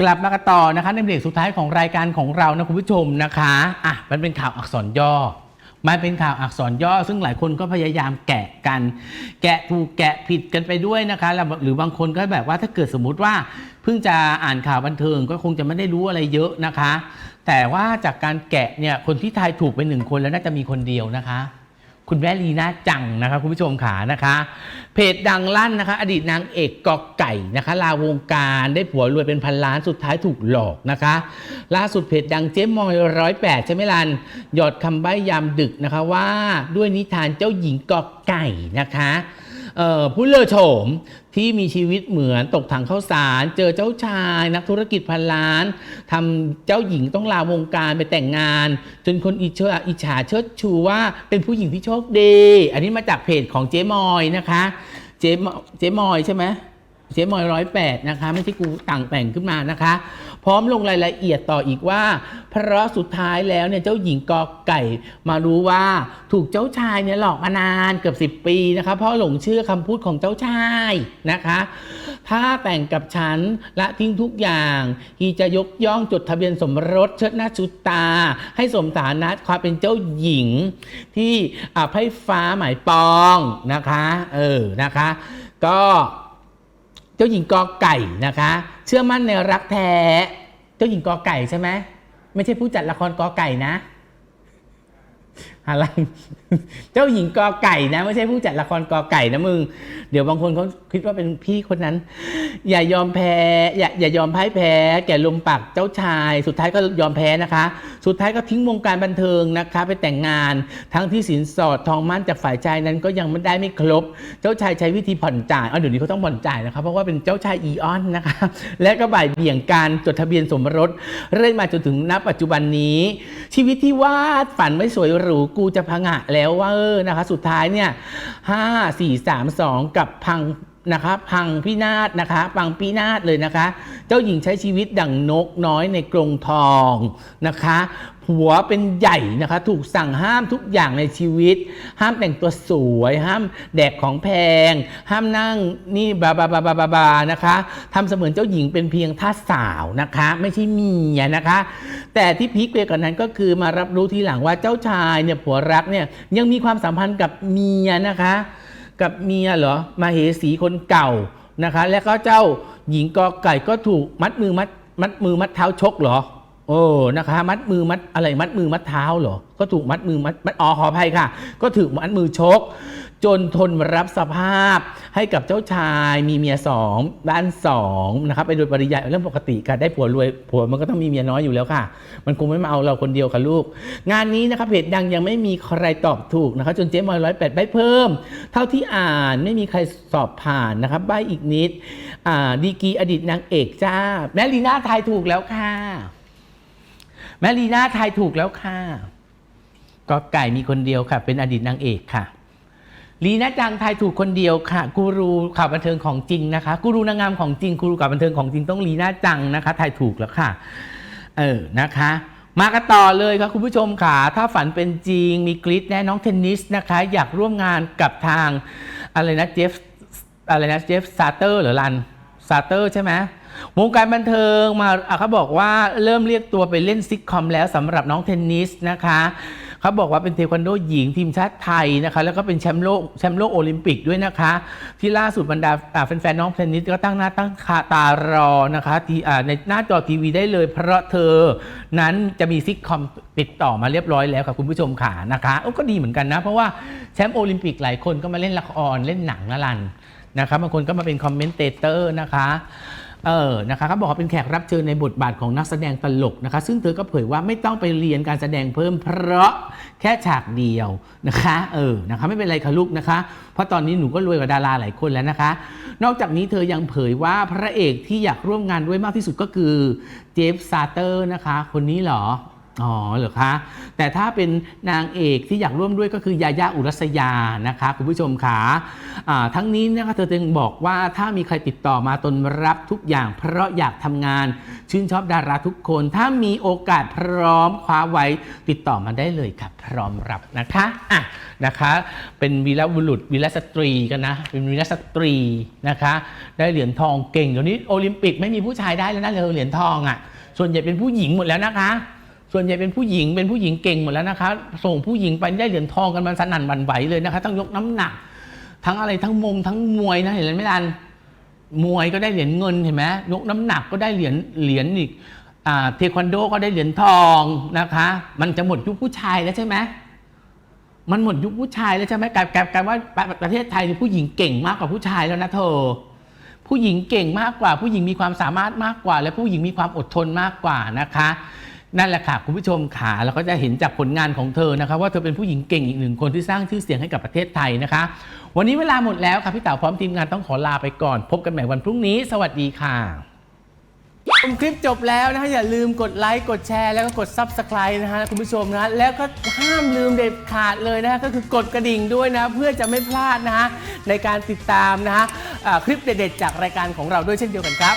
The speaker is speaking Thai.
กลับมากันต่อนะคะในเบรกสุดท้ายของรายการของเรานะคุณผู้ชมนะคะอะมันเป็นข่าวอักษรย่อมันเป็นข่าวอักษรย่อ ซึ่งหลายคนก็พยายามแกะกัน แกะถูกแกะผิดกันไปด้วยนะคะหรือบางคนก็แบบว่าถ้าเกิดสมมุติว่า เพิ่งจะอ่านข่าวบันเทิงก็คงจะไม่ได้รู้อะไรเยอะนะคะ แต่ว่าจากการแกะเนี่ยคนที่ทายถูกไปหนึ่งคนแล้วน่าจะมีคนเดียวนะคะ คุณแม่ลีน่าจังนะคะคุณผู้ชมขานะคะ เพจดังลั่นนะคะ อดีตนางเอกกอไก่นะคะ ลาวงการได้ผัวรวยเป็นพันล้านสุดท้ายถูกหลอกนะคะ ล่าสุดเพจดังเจ๊มอยร้อยแปดใช่ไหมลัน หยอดคำใบ้ยามดึกนะคะว่าด้วยนิทานเจ้าหญิงกอไก่นะคะ ผู้เลอโฉมที่มีชีวิตเหมือนตกถังข้าวสาร เจอเจ้าชาย นักธุรกิจพันล้านทำเจ้าหญิงต้องลาวงการไปแต่งงาน จนคนอิจฉาอิจฉาเชิดชูว่าเป็นผู้หญิงที่โชคดี อันนี้มาจากเพจของเจ๊มอยนะคะ เจ๊มเจ๊มอยใช่ไหม เจ๊มอยร้อยแปดนะคะไม่ใช่กูต่างแต่งขึ้นมานะคะ พร้อมลงรายละเอียดต่ออีกว่า เพราะสุดท้ายแล้วเนี่ยเจ้าหญิงกอไก่มารู้ว่าถูกเจ้าชายเนี่ยหลอกมานานเกือบ10 ปีนะคะเพราะหลงเชื่อคำพูดของเจ้าชายนะคะ ถ้าแต่งกับฉันละทิ้งทุกอย่างฮีจะยกย่องจดทะเบียนสมรสเชิดหน้าชุดตา ให้สมฐานะความเป็นเจ้าหญิงที่อ่าไพ่ฟ้าหมายปองนะคะ เออนะคะ ก็ เจ้าหญิงกอไก่นะคะ เชื่อมั่นในรักแท้ เจ้าหญิงกอไก่ใช่ไหมไม่ใช่ผู้จัดละครกอไก่นะ อะไร เจ้าหญิงกอไก่นะ ไม่ใช่ผู้จัดละครกอไก่นะมึง เดี๋ยวบางคนเขาคิดว่าเป็นพี่คนนั้น อย่ายอมแพ้ อย่าอย่ายอมพ่ายแพ้ แก่ลมปากเจ้าชาย สุดท้ายก็ยอมแพ้นะคะ สุดท้ายก็ทิ้งวงการบันเทิงนะคะ ไปแต่งงาน ทั้งที่สินสอดทองมั่นจากฝ่ายชายนั้นก็ยังไม่ได้ไม่ครบ เจ้าชายใช้วิธีผ่อนจ่ายเอเดี๋ยวนี้เขาต้องผ่อนจ่ายนะคะเพราะว่าเป็นเจ้าชายอีออนนะคะ และก็บ่ายเบี่ยงการจดทะเบียนสมรสเรื่อยมาจนถึงณปัจจุบันนี้ ชีวิตที่วาดฝันไม่สวยหรูกูจะพังะแล้วว่าเออนะคะ สุดท้ายเนี่ยห้าสี่สามสองกับพัง นะคะ พังพินาศนะคะ พังพินาศเลยนะคะ เจ้าหญิงใช้ชีวิตดั่งนกน้อยในกรงทองนะคะผัวเป็นใหญ่นะคะ ถูกสั่งห้ามทุกอย่างในชีวิต ห้ามแต่งตัวสวย ห้ามแดกของแพง ห้ามนั่งนี่บาบาบาบาบาบานะคะทำเสมือนเจ้าหญิงเป็นเพียงท่าสาวนะคะ ไม่ใช่เมียนะคะ แต่ที่พีคไปกว่านั้นก็คือมารับรู้ทีหลังว่าเจ้าชายเนี่ยผัวรักเนี่ยยังมีความสัมพันธ์กับเมียนะคะ กับเมียเหรอมาเหสีคนเก่านะคะ แล้วก็เจ้าหญิงกอไก่ก็ถูกมัดมือมัดมัดมือมัดเท้าชกเหรอโอ้นะคะ มัดมือมัดอะไรมัดมือมัดเท้าเหรอก็ถูกมัดมือมัดมัดอ๋อขออภัยค่ะ ก็ถูกมัดมือชก จนทนรับสภาพให้กับเจ้าชายมีเมียสองบ้านสองนะครับไปโดยปริยายเรื่องปกติค่ะได้ผัวรวยผัวมันก็ต้องมีเมียน้อยอยู่แล้วค่ะ มันคงไม่มาเอาเราคนเดียวค่ะลูก งานนี้นะคะเพจดังยังไม่มีใครตอบถูกนะคะจนเจ๊มอยร้อยแปดใบเพิ่ม เท่าที่อ่านไม่มีใครสอบผ่านนะครับใบอีกนิดอ่าดีกีอดีตนางเอกจ้า แม่ลีน่าทายถูกแล้วค่ะ แม่ลีน่าทายถูกแล้วค่ะก็ไก่มีคนเดียวค่ะ เป็นอดีตนางเอกค่ะ ลีน่าจังทายถูกคนเดียวค่ะกูรูข่าวบันเทิงของจริงนะคะกูรูนางงามของจริงกูรูข่าวบันเทิงของจริงต้องลีน่าจังนะคะทายถูกแล้วค่ะ เออนะคะ มากันต่อเลยครับคุณผู้ชมค่ะ ถ้าฝันเป็นจริงมีกริดแน่น้องเทนนิสนะคะ อยากร่วมงานกับทางอะไรนะเจฟอะไรนะเจฟซาเตอร์หรือรันซาเตอร์ใช่ไหมวงการบันเทิงมาเขาบอกว่าเริ่มเรียกตัวไปเล่นซิทคอมแล้วสำหรับน้องเทนนิสนะคะ เขาบอกว่าเป็นเทควันโดหญิงทีมชาติไทยนะคะ แล้วก็เป็นแชมป์โลกแชมป์โลกโอลิมปิกด้วยนะคะ ที่ล่าสุดบรรดาแฟนๆน้องเทนนิสก็ตั้งหน้าตั้งคาตารอนะคะที่ในหน้าจอทีวีได้เลย เพราะเธอนั้นจะมีซิทคอมติดต่อมาเรียบร้อยแล้วค่ะคุณผู้ชมขานะคะก็ดีเหมือนกันนะ เพราะว่าแชมป์โอลิมปิกหลายคนก็มาเล่นละครเล่นหนังนะลันนะคะบางคนก็มาเป็นคอมเมนเตเตอร์นะคะ เออนะคะเขาบอกว่าเป็นแขกรับเชิญในบทบาทของนักแสดงตลกนะคะ ซึ่งเธอก็เผยว่าไม่ต้องไปเรียนการแสดงเพิ่มเพราะแค่ฉากเดียวนะคะ เออนะคะไม่เป็นไรค่ะลูกนะคะ เพราะตอนนี้หนูก็รวยกว่าดาราหลายคนแล้วนะคะ นอกจากนี้เธอยังเผยว่าพระเอกที่อยากร่วมงานด้วยมากที่สุดก็คือเจฟซาเตอร์นะคะ คนนี้เหรอ อ๋อเหรอคะ แต่ถ้าเป็นนางเอกที่อยากร่วมด้วยก็คือยาย่าอุรัสยานะคะคุณผู้ชมขาอ่าทั้งนี้นะคะเธอจึงบอกว่าถ้ามีใครติดต่อมาตนรับทุกอย่าง เพราะอยากทำงาน ชื่นชอบดาราทุกคน ถ้ามีโอกาสพร้อมคว้าไว้ติดต่อมาได้เลยค่ะ พร้อมรับนะคะอะนะคะ เป็นวีรบุรุษวีรสตรีกันนะ เป็นวีรสตรีนะคะ ได้เหรียญทองเก่งเดี๋ยวนี้โอลิมปิกไม่มีผู้ชายได้แล้วนะเหรียญทองอะส่วนใหญ่เป็นผู้หญิงหมดแล้วนะคะ ส่วนใหญ่เป็นผู้หญิงเป็นผู้หญิงเก่งหมดแล้วนะคะ ส่งผู้หญิงไปได้เหรียญทองกันมันสนั่นหวั่นไหวเลยนะคะต้องยกน้ำหนัก ทั้งอะไรทั้งมงทั้งมวยนะเห็นไหมลันมวยก็ได้เหรียญเงินเห็นไหมยกน้ำหนักก็ได้เหรียญเหรียญอีกอ่าเทควันโดก็ได้เหรียญทองนะคะ มันจะหมดยุคผู้ชายแล้วใช่ไหมมันหมดยุคผู้ชายแล้วใช่ไหมกลายกลายกายว่าประเทศไทยผู้หญิงเก่งมากกว่าผู้ชายแล้วนะเธอ ผู้หญิงเก่งมากกว่า ผู้หญิงมีความสามารถมากกว่า และผู้หญิงมีความอดทนมากกว่านะคะ นั่นแหละค่ะ คุณผู้ชมขาเราก็จะเห็นจากผลงานของเธอนะคะว่าเธอเป็นผู้หญิงเก่งอีกหนึ่งคนที่สร้างชื่อเสียงให้กับประเทศไทยนะคะ วันนี้เวลาหมดแล้วค่ะพี่เต๋าพร้อมทีมงานต้องขอลาไปก่อน พบกันใหม่วันพรุ่งนี้ สวัสดีค่ะชมคลิปจบแล้วนะคะอย่าลืมกดไลค์กดแชร์แล้วก็กด Subscribe นะฮะคุณผู้ชมนะแล้วก็ห้ามลืมเด็ดขาดเลยนะฮะก็คือกดกระดิ่งด้วยนะ เพื่อจะไม่พลาดนะฮะในการติดตามนะฮะอ่าคลิปเด็ดๆจากรายการของเราด้วยเช่นเดียวกันครับ